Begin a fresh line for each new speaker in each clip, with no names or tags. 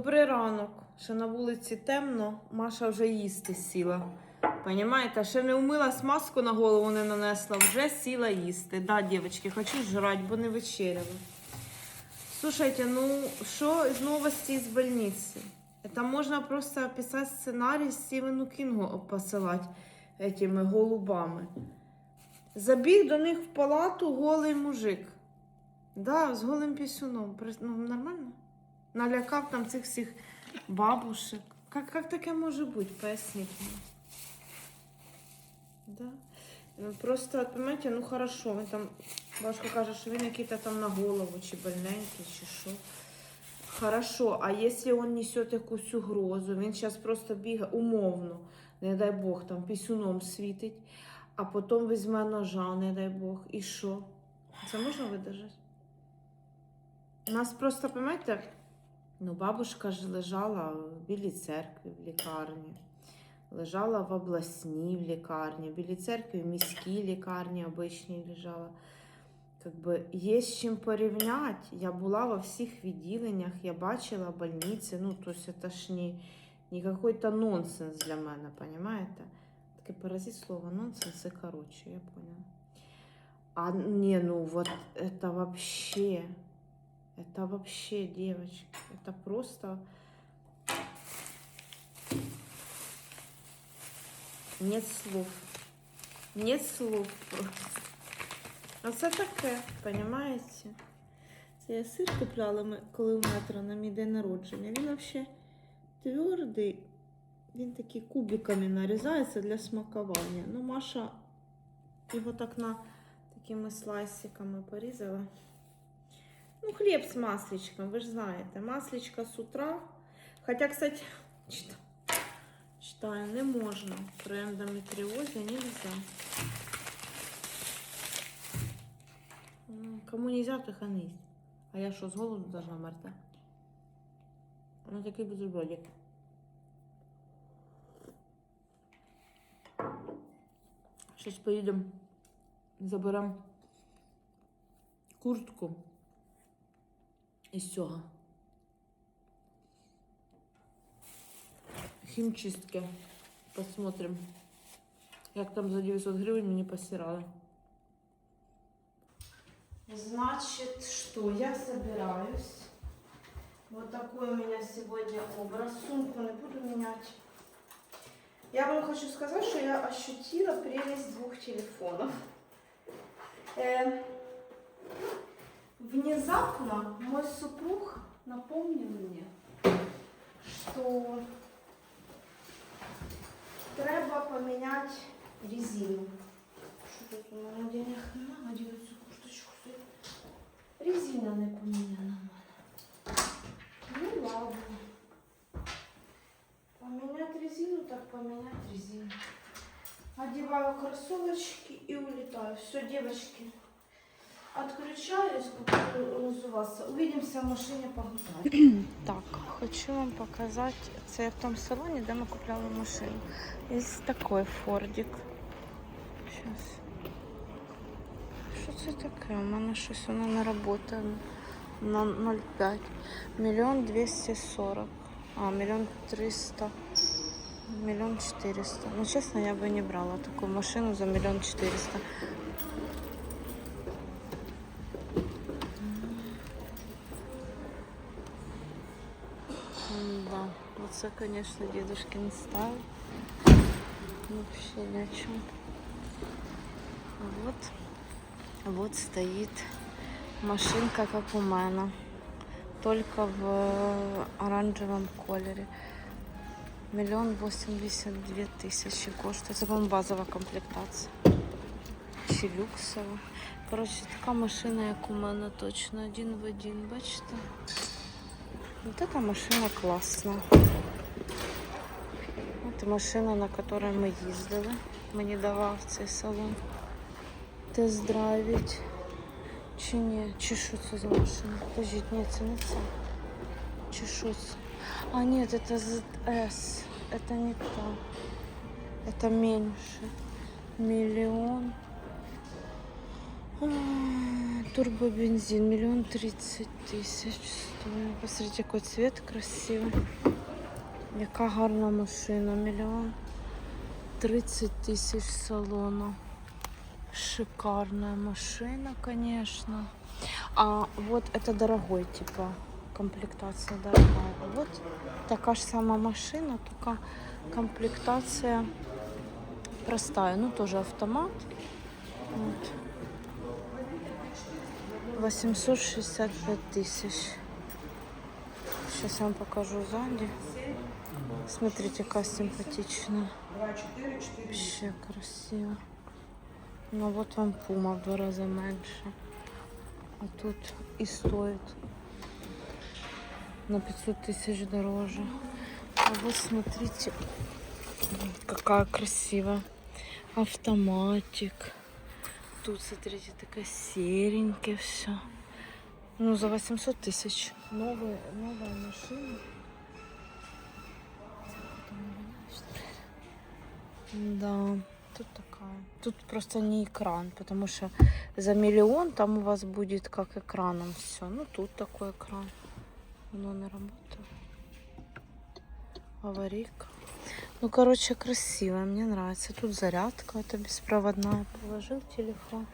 Добрий ранок. Ще на вулиці темно, Маша вже їсти сіла. Понімаєте, ще не вмилась, маску на голову не нанесла, вже сіла їсти. Да, дівчатки, хочу жрати, бо не вечеряла. Слушайте, ну що з новості з больниці? Это можно просто писать сценарий Стівену Кінгу посилати этими голубами. Забіг до них в палату голий мужик. Да, з голим пісюном. Ну, нормально? Налякав там цих всіх бабушек. Как, как таке може бути? Поясніть мені. Да? Ну, Просто, понимаете, ну хорошо, він там, бабушка каже, що він який-то там на голову, чи больненький, чи що. Хорошо, а если он несет якусь угрозу, він зараз просто бігає умовно, не дай Бог, там пісюном світить, а потім візьме ножа, не дай Бог, і що? Це можна видержати? У нас просто, понимаете, ну, бабушка ж лежала в Білій церкві в лікарні, лежала в обласній в лікарні, в Білій церкві в міській лікарні обичній лежала. Как бы є з чим порівняти. Я була во всіх відділеннях, я бачила больниці. Ну, то есть это ж не, не какой-то нонсенс для мене, понимаете? Таке паразит слово нонсенс, це короче, я поняла. А не, ну вот это вообще, это вообще, девочки, это просто... Нет слов. Нет слов просто. Оце таке, понімаєте? Це я сир купляла, коли у метро на мій день народження. Він взагалі твердий, він такий кубиками нарізається для смакування. Ну, Маша його так на такими слайсиками порізала. Ну, хліб з масличком, ви ж знаєте. Масличка з утра. Хоча, кстати, чит- читаю, не можна. При ендометріозі нельзя. М, Кому нельзя, то хай не їсть. А я що, з голоду должна мерти? Ну такий бутербродик. Щось поїдемо, заберемо куртку із цього. Хімчистки. Посмотрим, як там за 900 гривень мені посирали. Значит, что я собираюсь. Вот такой у меня сегодня образ. Сумку не буду менять. Я вам хочу сказать, что я ощутила прелесть двух телефонов. Э, внезапно мой супруг напомнил мне, что треба поменять резину. Що тут у мене денег немає, надіну цю курточку. собі. Резина не поміняна в мене. Ну ладно. Поменять резину, так поменять резину. Одеваю кроссовочки и улетаю. Все, девочки. Отключаюсь, буду разуваться. Увидимся в машине погулять. Так, хочу вам показати. Це я в тому салоні, де ми купляли машину. Є такий фордик. Сейчас. Що це таке? У мене щось воно не працює на 0,5. Мільйон 240. А, мільйон 300. Мільйон 400. Ну, чесно, я би не брала таку машину за мільйон 400. Да, оце, звісно, дедушкин став. Вообще ни о чем. Вот, вот стоит машинка, как у мене. Только в э, оранжевом кольоре. Миллион восемьдесят две тысячи коштує. Це, по-моєму, базова комплектація. Чи люксова. Коротше, така машина, як у мене точно. Один в один, бачите? Вот эта машина классная. Это машина, на которой ми їздили. Мені давав цей салон. Тест-драйвить. Чи ні? Чи що це за машина? Подождіть, ні, це не це. Чи що це? А, нет, это ZS. Это не то. Это меньше. Миллион. Турбобензин, миллион тридцать тысяч стоит. Посмотрите, какой цвет красивый. Яка гарна машина, миллион тридцать тысяч салона. Шикарная машина, конечно. А вот это дорогой, типа, комплектация дорогая. А Вот такая же самая машина, только комплектация простая. Ну, тоже автомат. Вот. 865 тысяч. Сейчас я вам покажу сзади. Смотрите, какая симпатичная. Вообще красиво. Ну вот вам пума в два раза меньше. А тут и стоит на 500 тысяч дороже. А вот смотрите, какая красивая. Автоматик. Тут, смотрите, такая серенькая все. Ну, за 800 тысяч. Новая, новая машина. Да, тут такая. Тут просто не экран, потому что за миллион там у вас будет как экраном все. Ну, тут такой экран. Оно не работает. Аварийка. Ну, короче, красиво, мне нравится. Тут зарядка, это беспроводная. Положил телефон.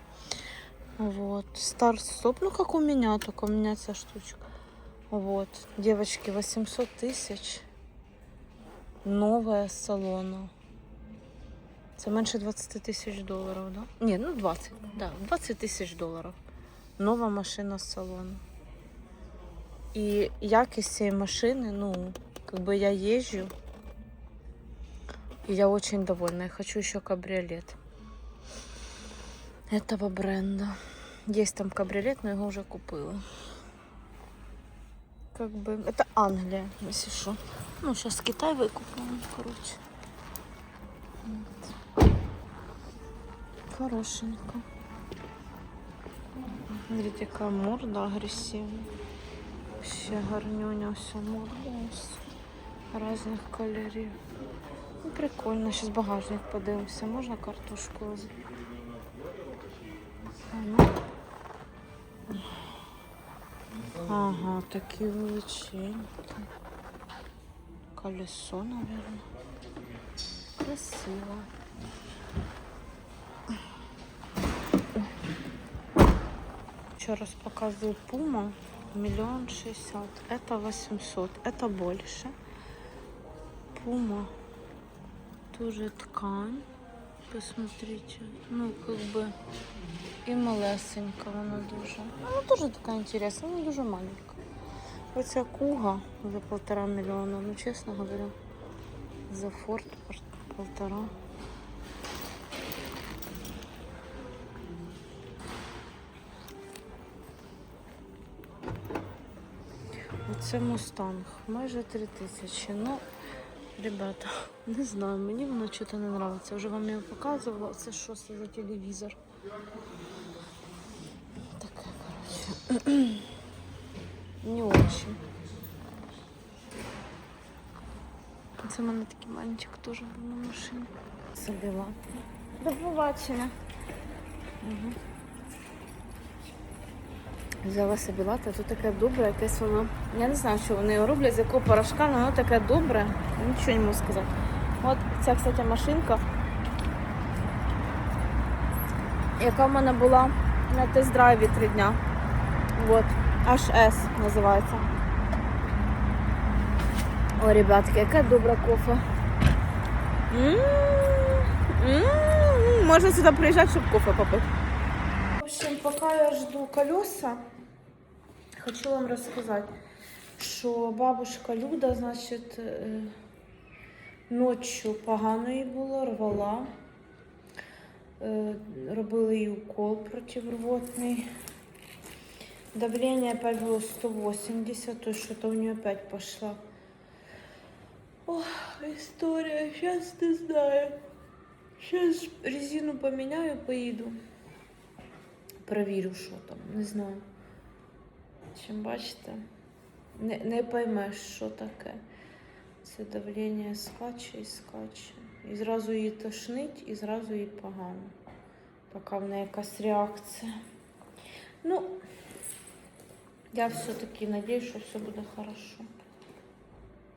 Вот. Старт-стоп, ну, как у меня, только у меня вся штучка. Вот. Девочки, 800 тысяч. Новая з салону. Це менше 20 тисяч доларів, да? Ні, ну 20, да, 20 тисяч доларів. Нова машина з салону. І якість цієї машини, ну, как бы я езжу, и я очень довольна. Я хочу еще кабриолет этого бренда. Есть там кабриолет, но его уже купила. Как бы это Англия, если что. Ну, сейчас Китай выкуплю, короче. Вот. Хорошенько. Смотрите, какая морда агрессивная. Вообще гарнюня все морда. Разных кольорів. Ну, прикольно, сейчас багажник подивимося. Можна картошку возити? А, ну. Ага, такі величенькі. Колесо, наверное. Красиво. Еще раз показываю Пума. Миллион шестьдесят. Это 800. Это больше. Пума. Тоже ткань. Посмотрите. Ну, как бы і малесенька вона дуже. Ну, Вона дуже така інтересна, вона дуже маленька. Оця куга за полтора мільйона, ну чесно говоря, за форт полтора. Оце мустанг, майже три тисячі. Ну, ребята, не знаю, мені воно щось не подобається. Вже вам його показувала. Це що це за телевізор? Такая, короче, не очень. Це в мене такий мальчик теж був на машині. Забила. До побачення. Угу. Взяла собі лати, тут таке добре, якесь воно. Я не знаю, що вони роблять, з якого порошка, але воно таке добре. Нічого не можу сказати. От ця, кстати, машинка, яка в мене була на тест-драйві три дня. Вот. HS називається. О, ребятки, яке добре кофе. М, м, Можна сюди приїжджати, щоб кофе попити. В общем, пока я жду колеса, хочу вам рассказать, що бабушка Люда, значить, е, ночью погано їй було, рвала. Е, Робили їй укол противорвотний. Давление опять было 180, то что-то у нее опять пошла. Ох, история, сейчас не знаю. Сейчас резину поменяю, поеду. Провірю, що там, не знаю. Чим бачите, не, не поймеш, що таке. Це давлення скаче і скаче. І зразу її тошнить, і зразу їй погано. Поки в неї якась реакція. Ну, я все-таки надеюсь, что все будет хорошо.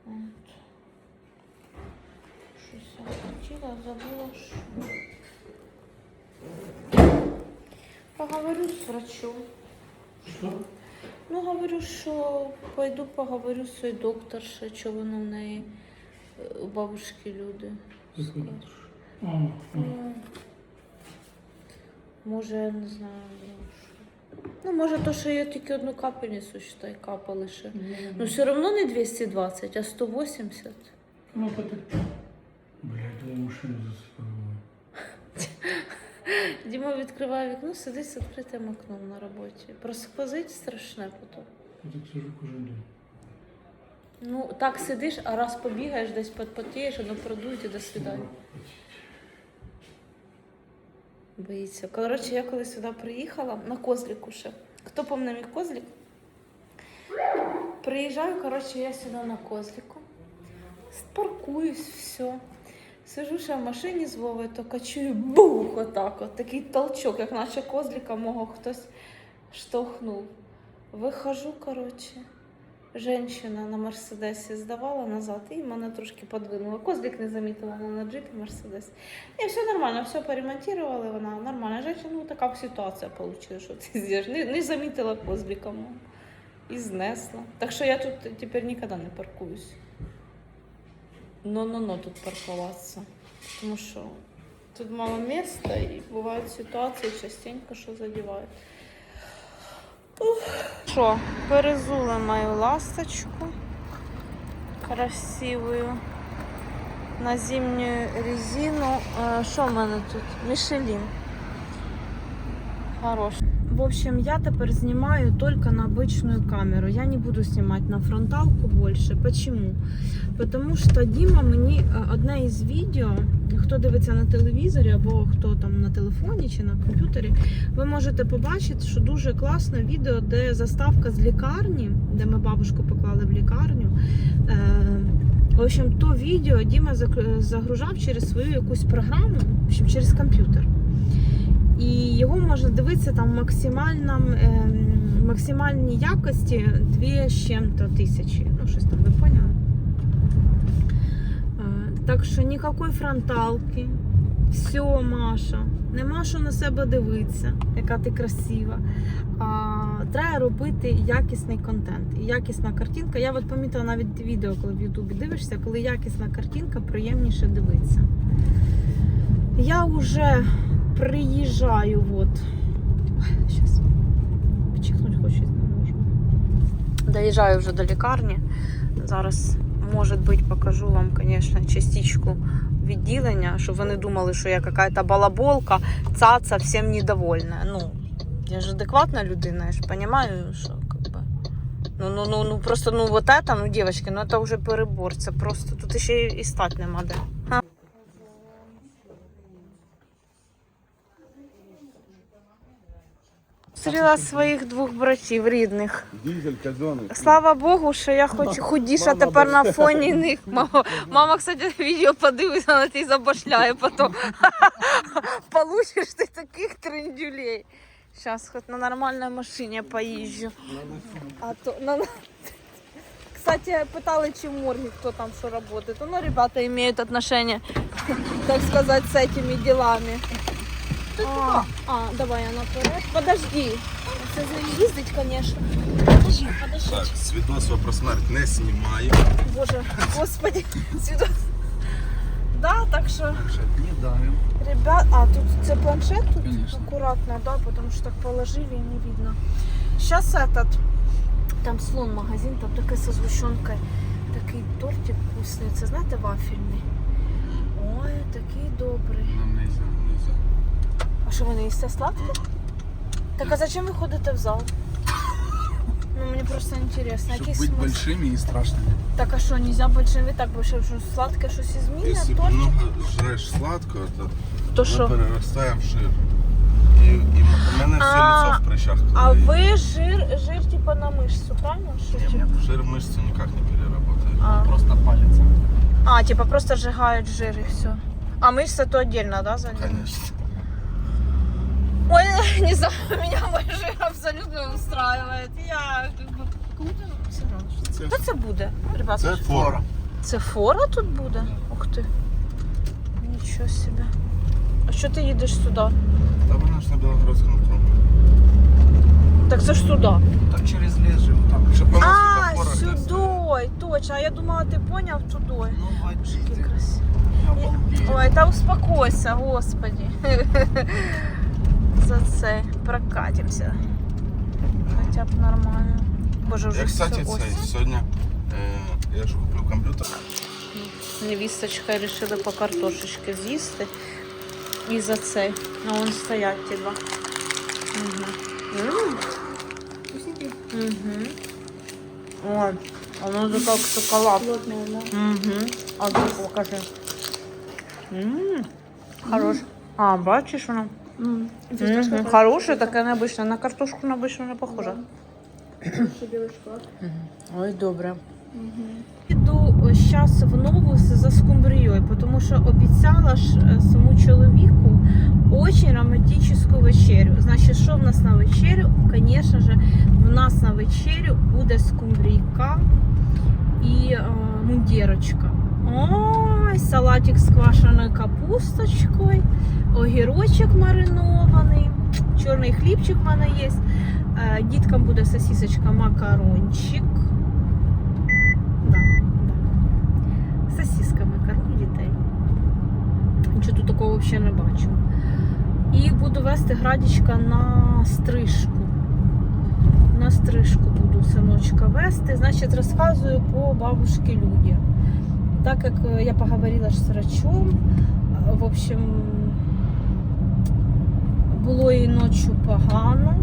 Вот. Щось я хотіла, забула, що. Поговорю з врачом.
Що?
Ну, говорю, що пойду поговорю з цією докторшею, що воно в неї е, у бабушки люди. Ну, може, я не знаю. ну, що. Ну, може, то, що я тільки одну капельницю, считай, капали ще. Ну, все одно не 220, а 180.
Ну, ти. Блядь, думаю, машину засипали.
Діма відкриває вікно, сидить з відкритим окном на роботі. Просквозить страшне потім.
Я так сижу кожен день.
Ну, так сидиш, а раз побігаєш, десь подпотієш, воно продують і до свидання. Боїться. Коротше, я коли сюди приїхала на козліку ще. Хто помне мій козлік? Приїжджаю, коротше, я сюди на козліку. Паркуюсь, все. Сижу ще в машині з Вовою, то качую бух отак, от такий толчок, як наче козліка мого хтось штовхнув. Вихожу, коротше. Женщина на Мерседесі здавала назад і мене трошки подвинула. Козлик не замітила, вона на джипі Мерседес. І все нормально, все поремонтували, вона нормальна женщина. Ну, така ситуація вийшла, що ти з'їш. Не, не замітила козлика мого. І знесла. Так що я тут тепер ніколи не паркуюсь. Но-но-но тут паркуватися. Тому що тут мало місця і бувають ситуації частенько, що задівають. Що, перезула мою ласточку красивую на зимнюю резину. Е, Що в мене тут? Мішелін. Хорош. В общем, я тепер знімаю только на обычную камеру. Я не буду снимать на фронталку больше. Почему? Потому що Діма мені е, одне із відео, хто дивиться на телевізорі або хто там на телефоні чи на комп'ютері, ви можете побачити, що дуже класне відео, де заставка з лікарні, де ми бабушку поклали в лікарню. Е, в общем, то відео Діма загружав через свою якусь програму, в общем, через комп'ютер. І його можна дивитися там максимально, ем, максимальній якості 2 з чим-то тисячі. Ну, щось там, ви поняли? Е, Так що ніякої фронталки. Все, Маша. Нема що на себе дивитися, яка ти красива. А, треба робити якісний контент. І якісна картинка. Я от помітила навіть відео, коли в Ютубі дивишся, коли якісна картинка, приємніше дивитися. Я вже приїжджаю, от. Зараз чихнути хочу, не можу. Доїжджаю вже до лікарні. Зараз, може бути, покажу вам, звісно, частичку відділення, щоб ви не думали, що я якась балаболка, цаца, всім недовольна. Ну, я ж адекватна людина, я ж розумію, що как бы. Ну, ну, ну, ну, просто, ну, вот это, ну, девочки, ну, это вже перебор. Це просто, тут ще і стати нема де. Зустріла своїх двох братів рідних.
Казони.
Слава Богу, що я хоч худіша тепер на фоні них. Мама, мама, кстати, відео подивиться, вона ти забашляє потім. Получиш ти таких трендюлей. Зараз хоч на нормальній машині поїжджу. А то, на... Кстати, питали, чи в морге кто там что работает. Ну, ребята имеют отношение, так сказать, с этими делами. А, а, давай я наперед. Подожди. Це заїздить, конечно. Подожди, подожди.
Так, свідоцтво про смерть не знімаю.
Боже, господи, сюда. Да, так что,
Не даємо.
ребят, а тут це планшет тут
Конечно.
аккуратно, да, потому что так положили и не видно. Сейчас этот, там слон магазин, там такая со сгущенкой, такий тортик вкусний. Це знаєте, вафельний. Ой, такий добрий.
Нам не можна.
А що ви не їсте сладке? Так а зачем ви ходите в зал? Ну, мені просто интересно, який
Щоб бути
смысл?
большими і страшними.
Так а що, нельзя больше ви так больше що сладке щось ізмінне?
Якщо
Тортик?
много жреш сладкого, то
То
ми
що?
переростаємо в жир. І, і у мене все
А,
лицо в прыщах. коли
А
я їм.
ви жир, жир типа на мышцу, правильно? Що,
Ні,
типа?
жир мышцу никак не переработает.
А.
Просто палится.
А, типа просто сжигают жир и все. А мышца то отдельно, да, за ним?
Конечно.
Ой, не знаю, меня мой жир абсолютно устраивает. Я как бы кому-то все равно.
Це,
Що це буде, ребята?
це фора.
Це фора тут буде? Ух ти. Нічого собі. А що ти їдеш сюди?
Та вона ж на Білогородському тому.
Так це ж сюди.
Так через ліс же, там. Щоб вона
А,
світофора не стояла.
сюди. Точно. А я думала, ти поняв туди.
Ну,
Який
бачите.
красивий.
Обалдеть.
Ой, та успокойся, господи. За це прокатимося. Хоча б нормально. Боже, вже
Я, кстати,
все осінь.
сьогодні е, я ж куплю комп'ютер.
Невісточка вирішили по картошечки з'їсти. І за це. А вон стоять ті два. Угу. Угу. Ой, воно же как шоколад. Угу. А ти покажи. М, Хорош. А, бачиш воно? Мгм. Хороше, таке необычне. На картошку необычно не похоже. Ой, добре. Іду зараз в новус за скумбрією, тому що обіцяла ж е, своєму чоловіку дуже романтичну вечерю. Значить, що в нас на вечерю? Звісно ж, в нас на вечерю буде скумбрійка і е, мундірочка. Ой, салатик з квашеною капусточкою, огірочок маринований, чорний хлібчик в мене є. Е, Діткам буде сосисочка макарончик. Да, да. Сосисками кормлю дітей. Нічого тут такого взагалі не бачу. І буду вести градічка на стрижку. На стрижку буду синочка вести. Значить, розказую по бабушці Люді. Так як е, я поговорила з врачом, е, в общем, було їй ночі погано.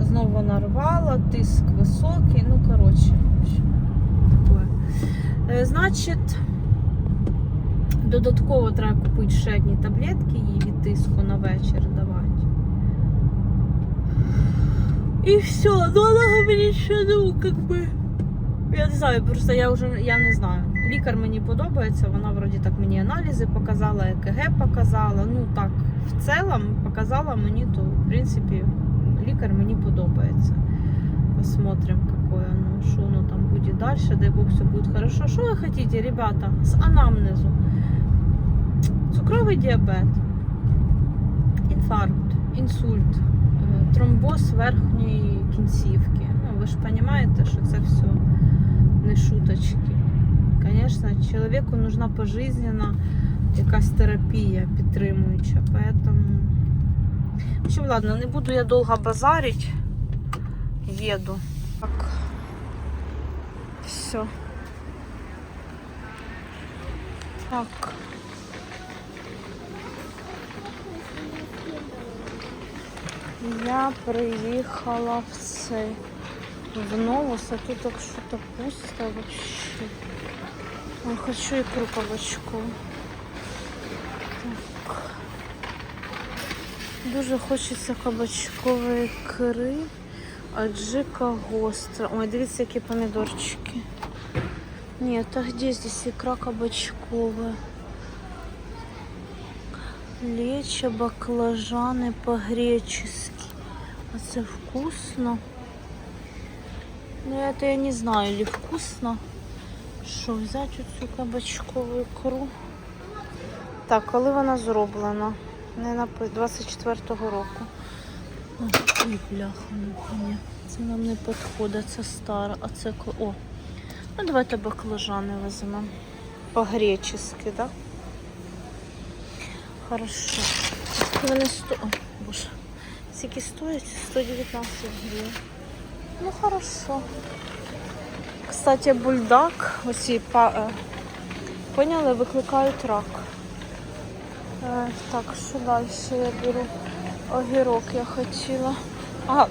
Знову вона рвала, тиск високий, ну коротше. таке. Е, Значить, додатково треба купити ще одні таблетки їй від тиску на вечір давати. І все, ну вона говорить, що ну, как би. Я не знаю, просто я вже я не знаю. Лікар мені подобається, вона вроді так мені аналізи показала, ЕКГ показала. Ну так, в цілому показала мені, то в принципі лікар мені подобається. Посмотрим, какое оно, что оно там будет дальше. Дай бог, все будет хорошо. Что вы хотите, ребята, с анамнезу? Цукровий діабет, інфаркт, інсульт, е, тромбоз верхньої кінцівки. Ну, ви ж розумієте, що це все не шуточки. Звісно, чоловіку нужна пожизненна якась терапія підтримуюча. Поэтому... В общем, ладно, не буду я довго базарить. Еду. Так. Все. Так. Я приїхала в цей в Новус, а тут так что-то пусто вообще. Ой, хочу икру кабачку. Так. Дуже хочеться кабачкової ікри. Аджика гостра. Ой, дивіться, які помідорчики. Нет, а где здесь икра кабачковая? Лечо, баклажаны по-гречески. А це вкусно. Ну, это я не знаю, или вкусно. Що, взяти цю кабачкову ікру? Так, коли вона зроблена? Не напи... 24-го року. Ой, бляха, ну. Це нам не підходить, це стара, а це О. Ну давайте баклажани візьмемо. По-гречески, да? Хорошо. Вони сто... О, боже. Скільки стоять? 119 гривень. Ну хорошо. Кстати, бульдак, оці е, поняли, викликають рак. Е, так, що далі я беру? Огірок я хотіла. А,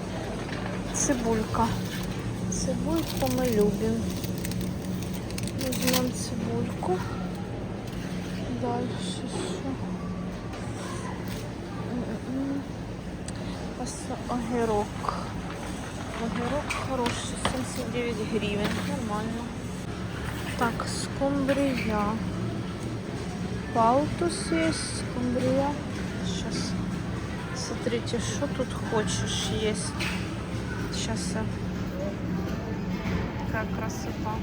цибулька. Цибульку ми любимо. Візьмемо цибульку. Далі що? Ось огірок. Огірок хороший, 79 гривень. Нормально. Так, скумбрия. Палтус есть, скумбрія. Сейчас Смотрите, что тут хочешь есть. Сейчас. Какая красота.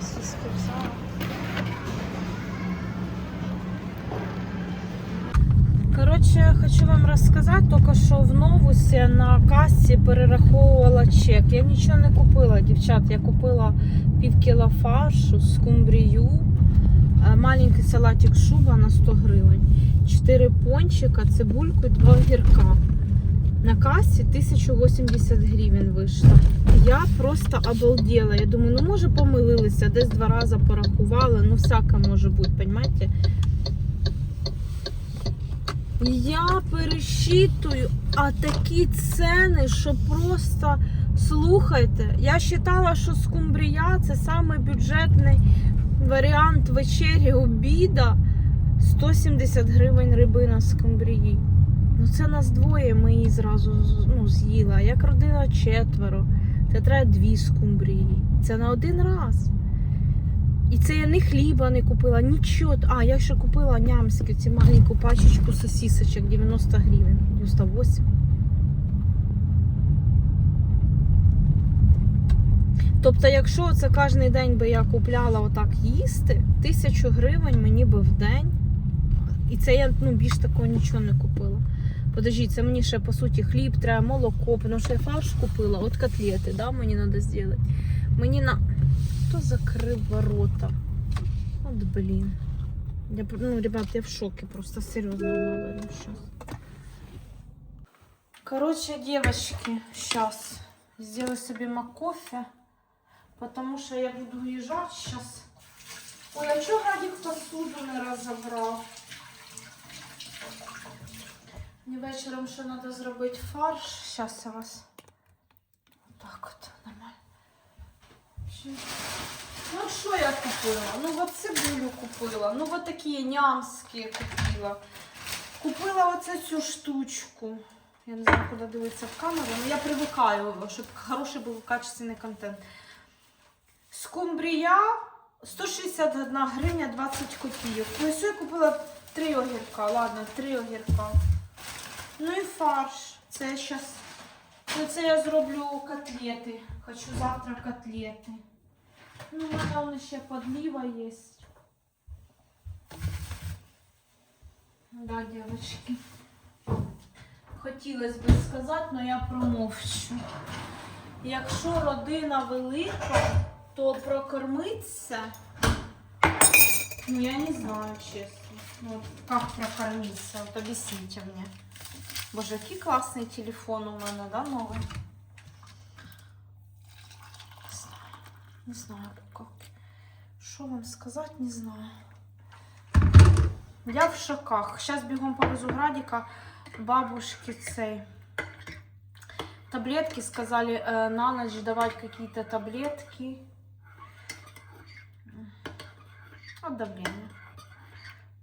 Сосиски взяла. Коротше, хочу вам розказати, тільки що в новусі на касі перераховувала чек. Я нічого не купила, дівчат. Я купила пів кіла фаршу, скумбрію, е, маленький салатик шуба на 100 гривень, 4 пончика, цибульку і 2 огірка. На касі 1080 гривень вийшло. Я просто обалдела. Я думаю, ну може помилилися, десь два рази порахували, ну всяке може бути, розумієте? Я пересчитую, а такі ціни, що просто слухайте. Я вважала, що скумбрія це саме варіант вечері обіда. 170 гривень рибина скумбрії. Ну це нас двоє, ми її зразу ну, з'їли. А як родина четверо, це треба дві скумбрії. Це на один раз. І це я ні хліба не купила, нічого. А, я ще купила нямську, цю маленьку пачечку сосісочок 90 гривень, 98. Тобто, якщо це кожен день би я купляла отак їсти, тисячу гривень мені би в день. І це я ну, більш такого нічого не купила. Подождіть, це мені ще по суті хліб, треба молоко, тому що я фарш купила, от котлети, да, мені треба зробити. Мені на. Хто закрив ворота? От блін. Я, ну, ребят, я в шоке, просто серьезно говорю сейчас. Короче, девочки, сейчас сделаю себе макофе, потому что я буду уезжать сейчас. Ой, а чё Радик посуду не разобрал? Мені вечором ще треба зробити фарш. Сейчас я вас. Отак от, нормально. Ну, що я купила? Ну, от цибулю купила. Ну, от такі нямські купила. Купила оце цю штучку. Я не знаю, куди дивитися в камеру, але я привикаю, щоб хороший був качественний контент. Скумбрія 161 гривня 20 копійок. Ну, і я купила 3 огірка. Ладно, 3 огірка. Ну і фарш. Це зараз. Ну, це я зроблю котлети. Хочу завтра котлети. Ну, у мене ще подлива є. Да, девочки. Хотілося б сказати, але я промовчу. Якщо родина велика, то прокормитися, ну я не знаю, чесно. Ну, як прокормитися? От об'ясніть мені. Боже, який класний телефон у мене, да, новий? Не знаю. Как. Що вам сказати, не знаю. Я в шоках. Зараз бігом повезу Градіка бабушки цей. Таблетки сказали э, на ночь давать какие-то таблетки. От давления.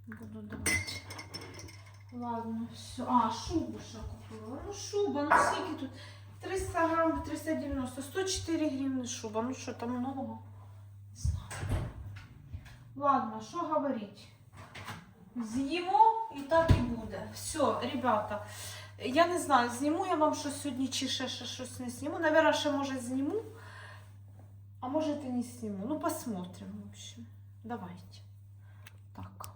Буду давать. Ладно, все. А, шубу ще купила. Ну, шуба, ну скільки тут? 300 грам, 390, 104 гривны шуба. Ну что, там много? Ладно, що говорить? З'їмо і так і буде. Все, ребята. Я не знаю, зніму я вам щось сьогодні чи ще, ще щось не зніму. Наверное, ще може зніму. А може і не зніму. Ну, посмотрим, в общем. Давайте. Так.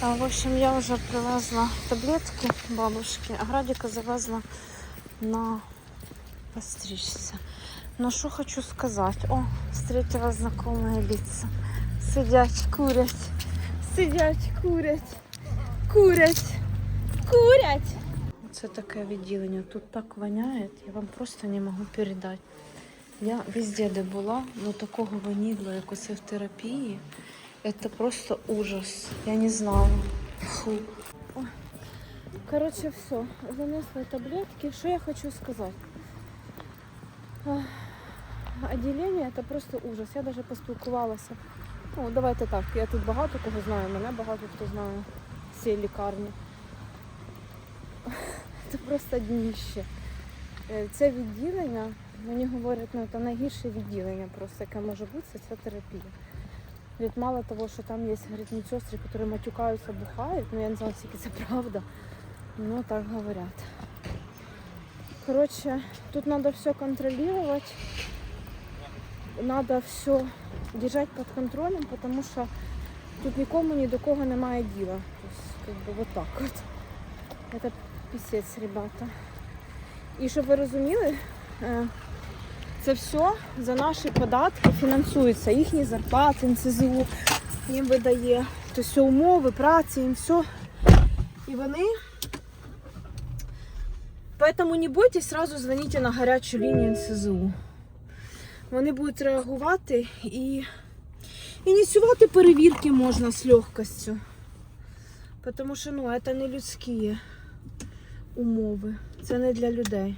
В общем, я уже привезла таблетки бабушки, а Градика завезла на постричься. Но что хочу сказать. О, встретила знакомые лица. Сидять, курять. Сидять, курять. Курять. Курять. Це таке відділення. Тут так воняє, я вам просто не можу передати. Я везде, де була, но такого ванідла, як оце в терапії, це просто ужас. Я не знаю. Фу. Ой. Короче, все. Занесла таблетки. Что я хочу сказать? Ах, Отделение это просто ужас. Я даже поспілкувалася Ну, давайте так. Я тут багато кого знаю, мене багато хто знає з цієї лікарні. Це просто дніще. Е, Це відділення, мені говорять, ну це найгірше відділення просто, яке може бути, це терапія. Говорить, мало того, що там є говорить, медсестри, які матюкаються, бухають, ну я не знаю, скільки це правда. Ну так говорять. Коротше, тут треба все контролювати, треба все держать під контролем, тому що тут нікому ні до кого немає діла. Тобто, как бы, вот так от. Это пісець, ребята. І щоб ви розуміли, е, це все за наші податки фінансується. Їхні зарплати, НСЗУ їм видає. Тобто все умови, праці, їм все. І вони. Поэтому не бойтесь, сразу дзвоніть на гарячу лінію НСЗУ. Вони будуть реагувати і ініціювати перевірки можна з легкостю. Тому що ну, це не людські умови. Це не для людей.